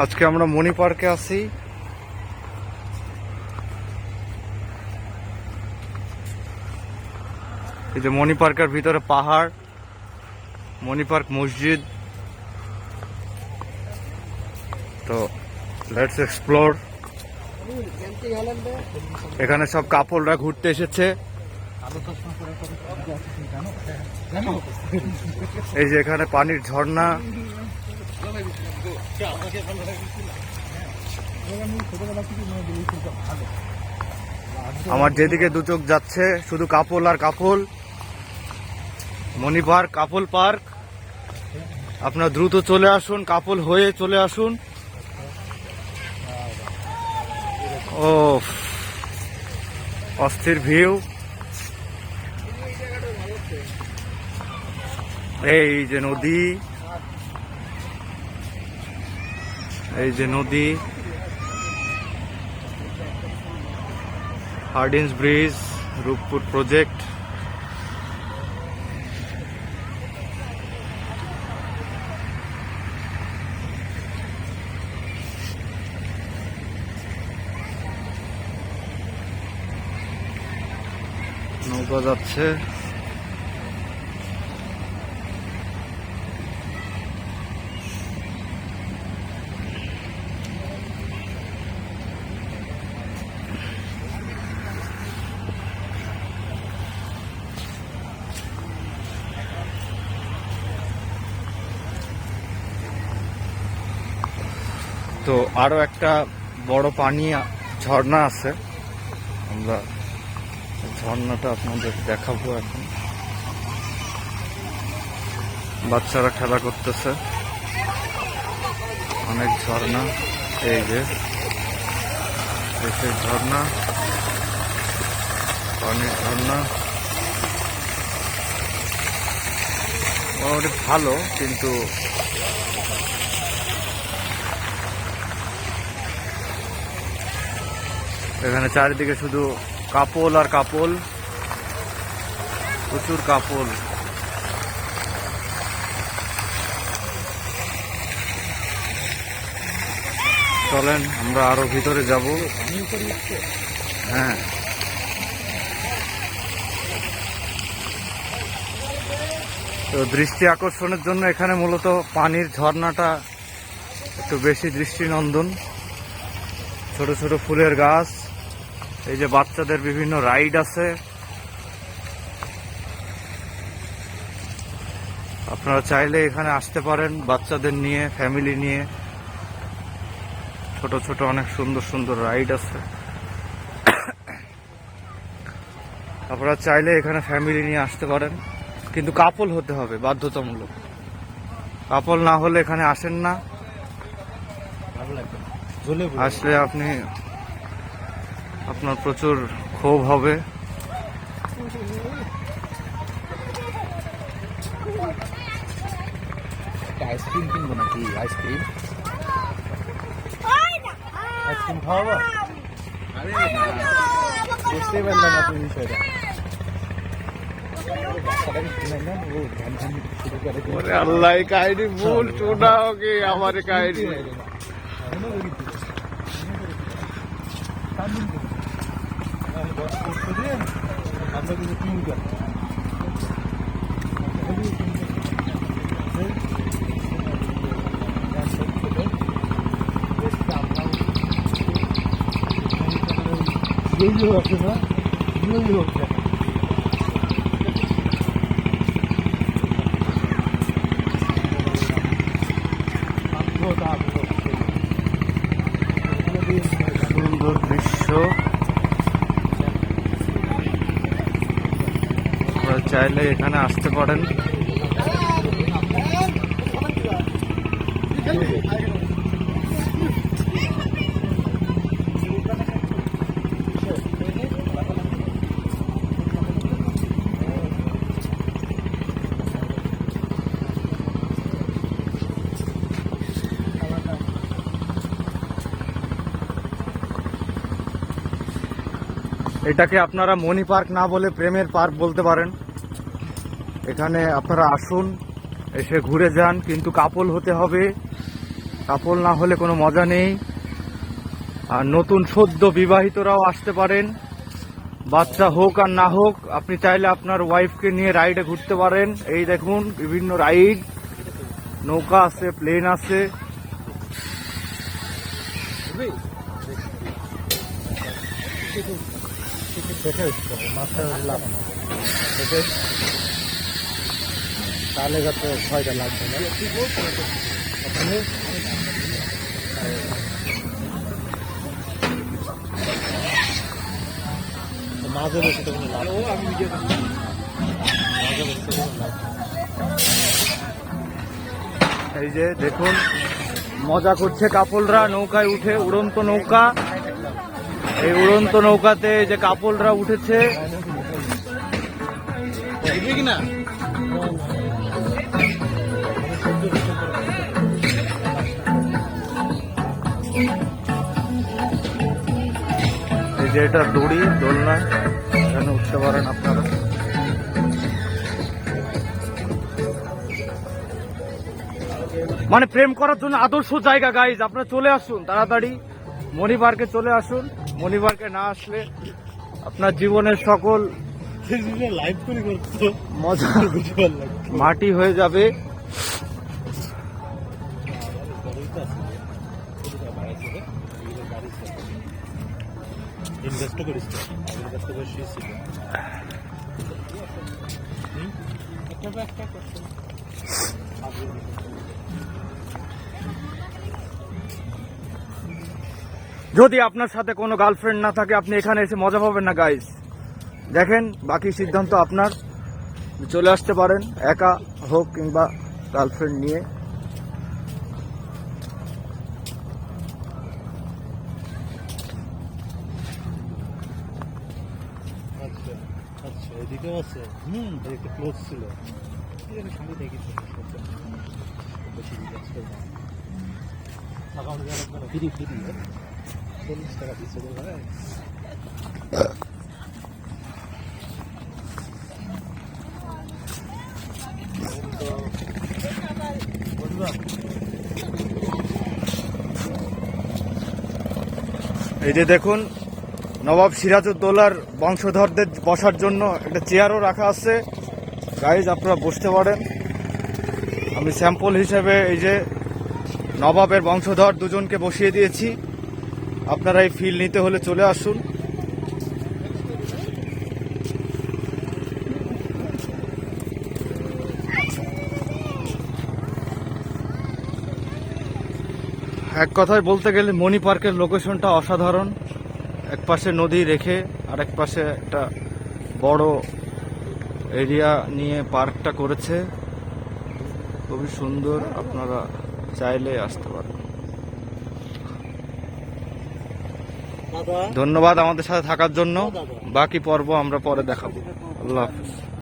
আজকে আমরা মণি পার্কে আছি। এই যে মণি পার্কের ভিতরে পাহাড়, মণি পার্ক মসজিদ। তো লেটস এক্সপ্লোর এখানে সব কাপড়রা ঘুরতে এসেছে। এই যে এখানে পানির ঝর্ণা। আমার যেদিকে দু চোখ যাচ্ছে, শুধু কাপল আর couple. Moni park couple park. আপনার দ্রুত চলে আসুন, কাপল হয়ে চলে আসুন। ও অস্থির ভিউ। এই যে নদী। এই যে নদী হার্ডিন্স ব্রিজ রূপপুর প্রজেক্ট নৌকা যাচ্ছে। তো আরও একটা বড় পানি ঝর্ণা আছে। আমরা ঝর্ণাটা আপনাদের দেখাবো এখন। বাচ্চারা খেলা করতেছে। অনেক ঝর্ণা, এই যে সেই ঝর্ণা পানির ঝর্ণা। মোটামুটি ভালো, কিন্তু এখানে চারিদিকে শুধু কাপল আর কাপল। প্রচুর কাপল। চলেন, আমরা আরও ভিতরে যাব। হ্যাঁ। তো দৃষ্টি আকর্ষণের জন্য এখানে মূলত পানির ঝর্ণাটা একটু বেশি দৃষ্টিনন্দন। ছোট ছোট ফুলের গাছ। এই যে বাচ্চাদের বিভিন্ন রাইড আছে। আপনারা চাইলে এখানে আসতে পারেন বাচ্চাদের নিয়ে ফ্যামিলি নিয়ে। ছোট ছোট অনেক সুন্দর সুন্দর রাইড আছে। আপনারা চাইলে এখানে ফ্যামিলি নিয়ে আসতে পারেন। কিন্তু কাপল হতে হবে বাধ্যতামূলক। কাপল না হলে এখানে আসেন না। আসলে আপনি আপনার প্রচুর ক্ষোভ হবে। আইসক্রিম কিনবো নাকি? আইসক্রিম? খাওয়াবো? আরে পারলাম বিষয়টা। আল্লাহ কাহিনী ভুল আমার কাহিনী। আমরা কিন্তু তিনজন ইয়ে হচ্ছে না ইয়ে হচ্ছে সুন্দর দৃশ্য আপনারা চাইলে এখানে আসতে পারেন। এটাকে আপনারা মণি পার্ক না বলে প্রেমের পার্ক বলতে পারেন। এখানে আপনারা আসুন, এসে ঘুরে যান, কিন্তু কাপল হতে হবে। কাপল না হলে কোনো মজা নেই। আর নতুন সদ্য বিবাহিতরাও আসতে পারেন। বাচ্চা হোক আর না হোক, আপনি চাইলে আপনার ওয়াইফকে নিয়ে রাইডে ঘুরতে পারেন। এই দেখুন, বিভিন্ন রাইড নৌকা আছে প্লেন আছে উঠতে হবে মাছটা লাভ না দেখে তাহলে তো ভয়টা লাগবে না। ওখানে মাঝে বসে মাঝে বসে এই যে দেখুন, মজা করছে কাপলরা, নৌকায় উঠে উড়ন্ত নৌকা। এই উড়ন্ত নৌকাতে যে কাপলরা উঠেছে। এই যে এটা দড়ি দোলনা এখানে উঠতে পারেন আপনারা। মানে প্রেম করার জন্য আদর্শ জায়গা গাইজ আপনারা চলে আসুন তাড়াতাড়ি। মণি পার্কে চলে আসুন। মণি পার্কে না আসলে আপনার জীবনের সকল মজা মাটি হয়ে যাবে। ইনভেস্ট করিস কাছ থেকে শুয়েছিল যদি আপনার সাথে কোনো গার্লফ্রেন্ড না থাকে আপনি এখানে এসে মজা পাবেন না গাইজ দেখেন বাকি সিদ্ধান্ত আপনার। চলে আসতে পারেন একা হোক কিংবা গার্লফ্রেন্ড নিয়ে। এদিকেও আছে। হুম। একটু ক্লোজ ছিল। এখানে সামনে দেখি। বেশি রিল্যাক্স করব আপনারা ফ্রি ফ্রি চল্লিশ টাকা দিচ্ছে তো এই যে দেখুন নবাব সিরাজউদ্দৌলার বংশধরদের বসার জন্য একটা চেয়ারও রাখা আছে। গাইজ আপনারা বসতে পারেন। আমি স্যাম্পল হিসেবে এই যে নবাবের বংশধর দুজনকে বসিয়ে দিয়েছি। আপনারা এই ফিল নিতে হলে চলে আসুন। এক কথায় বলতে গেলে মণি পার্কের লোকেশনটা অসাধারণ। এক পাশে নদী রেখে আর এক পাশে একটা বড় এরিয়া নিয়ে পার্কটা করেছে। খুবই সুন্দর আপনারা চাইলে আসতে পারেন। ধন্যবাদ আমাদের সাথে থাকার জন্য। বাকি পর্ব আমরা পরে দেখাবো। আল্লাহ হাফিজ।